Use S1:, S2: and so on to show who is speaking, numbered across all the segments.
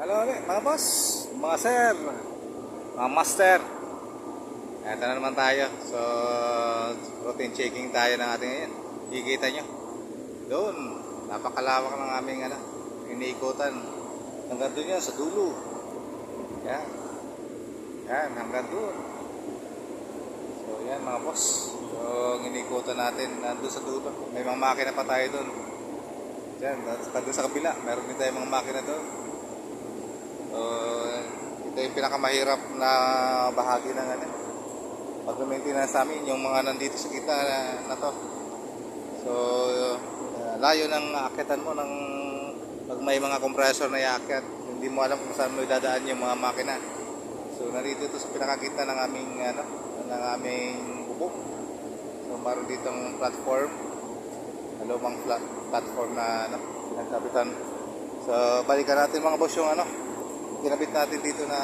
S1: Hello ulit mga boss, mga sir, mga master. Ito na naman tayo. So, routine checking tayo ng ating ngayon. Kikita nyo. Doon, napakalawak ng aming ano, iniikutan. Hanggang doon yan, sa dulo. Yan. Yan, hanggang doon. So, yan mga boss. So, iniikutan natin, nandun sa dulo. May mga makina pa tayo doon. Yan, doon sa kabila. Meron din tayong mga makina doon. So, ito yung pinakamahirap na bahagi ng ano. Pag-maintenance namin, yung mga nandito sa kita na, na to. So, uh, layo ng akitan mo ng pag may mga compressor na iakyat, hindi mo alam kung saan mo idadaan yung mga makina. So, narito ito sa pinakagitna ng aming ano, ng aming bubong. So, meron ditong platform, lumang flat, platform na ano, pinagkapitan. So, balikan natin mga boss yung ano, ginabit natin dito na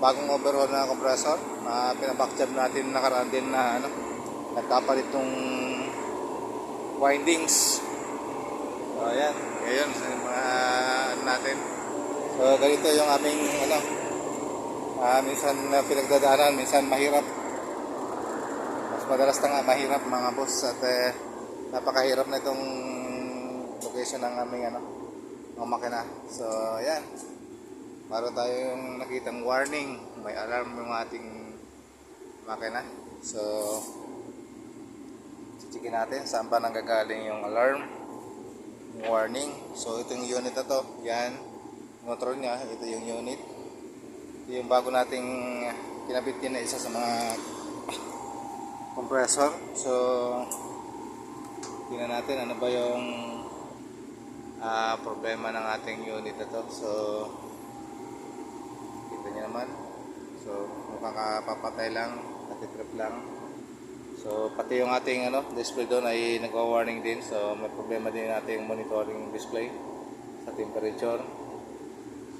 S1: bagong overhaul na compressor. Na pinaback job natin nakaraan din na ano nagkapalit tong windings. So ayan. Ngayon sa mga ano natin. So ganito yung aming ano ah, minsan na pinagdadaanan minsan mahirap. Mas madalas na nga mahirap mga boss at eh, napakahirap na itong location ng aming ano mga makina. So ayan Meron tayong nakitang warning, may alarm yung ating makina. So, chichikin natin saan ba nanggagaling yung alarm, yung warning. So, itong unit na to, yan, motor niya, ito yung unit. Ito yung bago nating kinabit din na isa sa mga compressor. So, tingnan natin ano ba yung ah, problema ng ating unit na to. So, naman. So mukhang kapapatay lang natitrip lang. So pati yung ating ano display doon ay nagwa-warning din. So may problema din yung ating monitoring display sa temperature.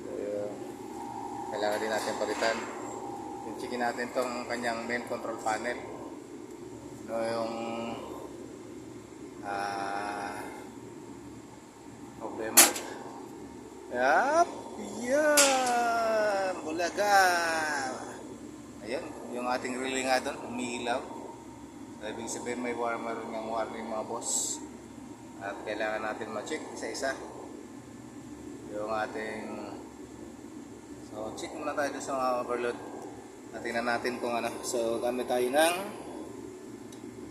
S1: So yun. kailangan din natin palitan. Checkin natin tong kanyang main control panel. No yung ah problema? Yap, yan, bulaga. Ayan, yung ating relay nga doon, umiilaw. So, ibig sabihin may war meron ng warning mga boss. At kailangan natin ma-check isa-isa. Yung ating... So, check muna tayo doon sa mga overload. At tingnan natin kung ano. So, gamit tayo ng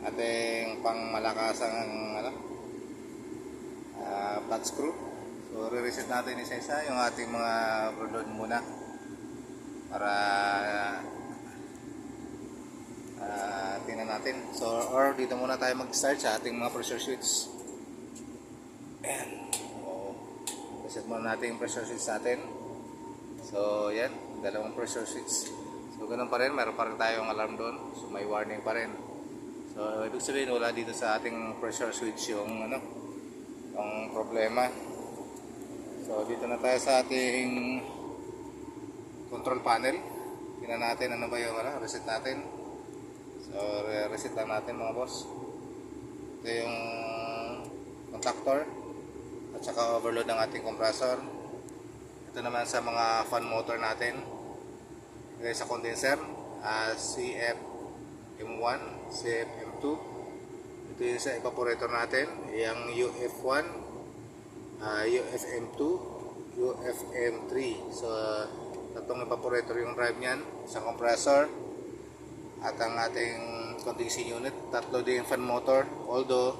S1: ating pangmalakasang ano, ah, flat screw. So, re-reset natin isa-isa yung ating mga overload muna para uh, tingnan natin. So, or dito muna tayo mag-start sa ating mga pressure switch. Ayan. So, reset muna natin yung pressure switch natin. So, yan. Dalawang pressure switch. So, ganun pa rin. Meron pa rin tayong alarm doon. So, may warning pa rin. So, ibig sabihin wala dito sa ating pressure switch yung ano, yung problema. So dito na tayo sa ating control panel. Tingnan natin ano ba yung ano, reset natin. So re- reset lang natin mga boss. Ito yung contactor at saka overload ng ating compressor. Ito naman sa mga fan motor natin. Okay, sa condenser, uh, CFM1, CFM2. Ito yung sa evaporator natin, yung UF1, uh, UFM2, UFM3. So, tatlong evaporator yung drive niyan, isang compressor, at ang ating condensing unit, tatlo din fan motor. Although,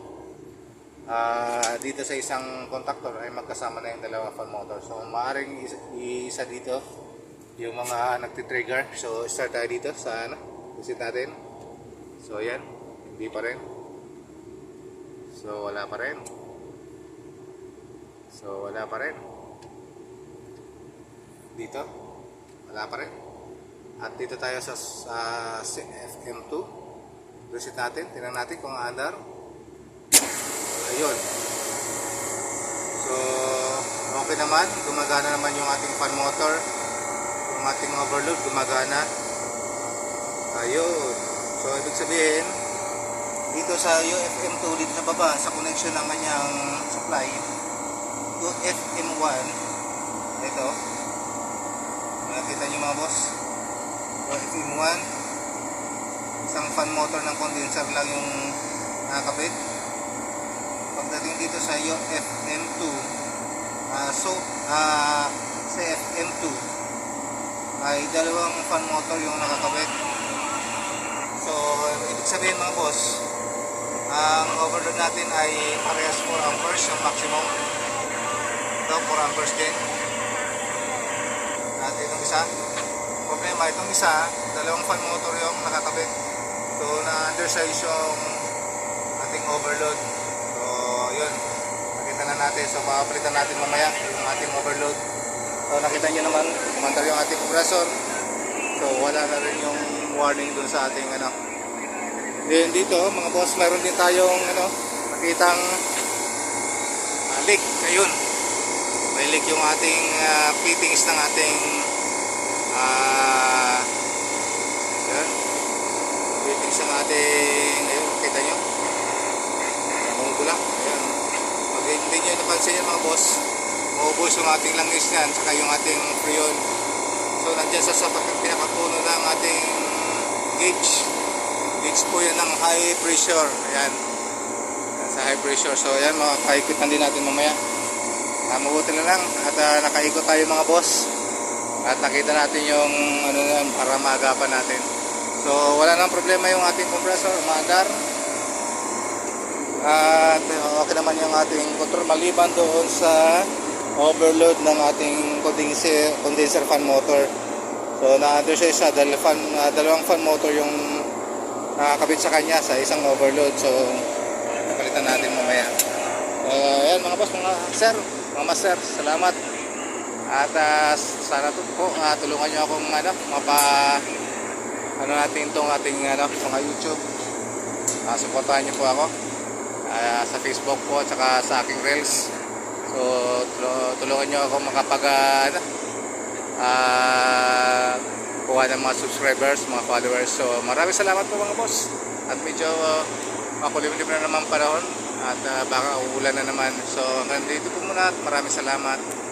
S1: ah, dito sa isang contactor ay magkasama na yung dalawang fan motor. So, maaaring isa, isa dito yung mga nagtitrigger. So, start tayo dito sa ano, visit natin. So, yan, hindi pa rin. So, wala pa rin. So wala pa rin. Dito, wala pa rin. At dito tayo sa, sa FM2. Reset natin, tingnan natin kung andar. Ayun. So, okay naman. Gumagana naman yung ating fan motor. Yung ating overload, gumagana. Ayun. So, ibig sabihin, dito sa UFM2, dito sa baba, sa connection ng kanyang supply, to FM1 ito nakita niyo mga boss. So, FM1. Isang fan motor ng condenser lang yung nakakabit. Pagdating dito sa yung FM2, ah, so, ah, sa FM2, ay dalawang fan motor yung nakakabit. So, ibig sabihin mga boss, ang overload natin ay parehas 4 amperes yung maximum. Ito, 4 amperes din. Itong isa, problema, itong isa, dalawang fan motor yung nakakabit. So, na-undersize yung ating overload. So, yun. Nakita na natin. So, papalitan natin mamaya yung ating overload. So, nakita nyo naman, kumandar yung ating compressor. So, wala na rin yung warning dun sa ating ano. Then dito, mga boss, meron din tayong ano, nakitang uh, leak. Ayun. May leak yung ating ah, fittings ng ating ah yun. Fittings ng ating ayun, kita nyo. Namumula. Ayun. Pag hindi nyo napansin yan mga boss, maubos yung ating langis niyan, saka yung ating freon. So, nandyan sa, sa pinakapuno ng ating gauge. Gauge po yan ng high pressure. Ayan. Ayan, Sa high pressure. So, ayan, makakaikutan din natin mamaya. Uh, mabuti na lang at ah, nakaikot tayo mga boss. At nakita natin yung ano yan para maagapan natin. So, wala nang problema yung ating compressor, maandar. At uh, okay naman yung ating control maliban doon sa overload ng ating condenser, fan motor. So na-undersize sa dal fan, ah, dalawang fan motor yung nakakabit sa kanya sa isang overload. So napalitan natin mamaya. Uh, ayan mga boss, mga sir, mga master, salamat. At ah, sana to po ah, tulungan niyo akong ano, mapa ano natin tong ating ano, mga YouTube. Ah, suportahan niyo po ako ah, sa Facebook po at saka sa aking Reels. So tulungan niyo ako makapag ano, ah kuha ng mga subscribers, mga followers. So maraming salamat po mga boss. At medyo uh, makulimlim na naman panahon at ah, baka uulan na naman. So hanggang dito po muna at maraming salamat.